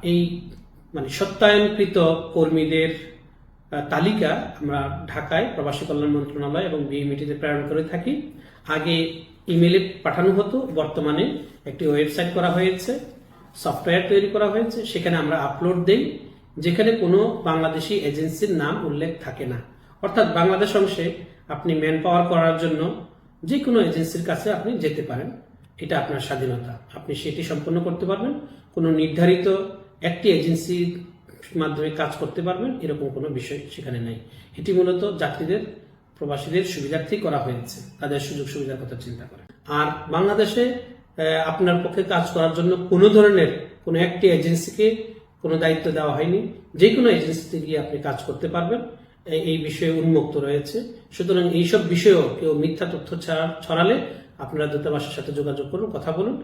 এই মানে সত্যায়নকৃত কর্মীদের তালিকা আমরা ঢাকায় প্রবাসী কল্যাণ মন্ত্রণালয় এবং বিএমইটিতে প্রেরণ করে থাকি। আগে ইমেলে পাঠানো হতো, বর্তমানে একটি ওয়েবসাইট করা হয়েছে, সফটওয়্যার তৈরি করা হয়েছে, সেখানে আমরা আপলোড দেই, যেখানে কোনো বাংলাদেশি এজেন্সির নাম উল্লেখ থাকে না। অর্থাৎ বাংলাদেশ অংশে আপনি ম্যান পাওয়ার করার জন্য যে কোনো এজেন্সির কাছে আপনি যেতে পারেন। এটা আপনার স্বাধীনতা। আপনি সেটি সম্পন্ন করতে পারবেন। কোনো নির্ধারিত একটি এজেন্সির মাধ্যমে কাজ করতে পারবেন, এরকম কোনো বিষয় সেখানে নেই। এটি মূলত যাত্রীদের, প্রবাসীদের সুবিধার্থে করা হয়েছে, তাদের সুযোগ সুবিধার কথা চিন্তা করে। আর বাংলাদেশে আপনার পক্ষে কাজ করার জন্য কোনো ধরনের কোনো একটি এজেন্সিকে কোনো দায়িত্ব দেওয়া হয়নি। যে কোনো এজেন্সিতে গিয়ে আপনি কাজ করতে পারবেন। এই- বিষয়ে উন্মুক্ত রয়েছে। সুতরাং এইসব বিষয়েও কেউ মিথ্যা তথ্য ছাড়া- ছড়ালে আপনারা দূতাবাসের সাথে যোগাযোগ করুন, কথা বলুন।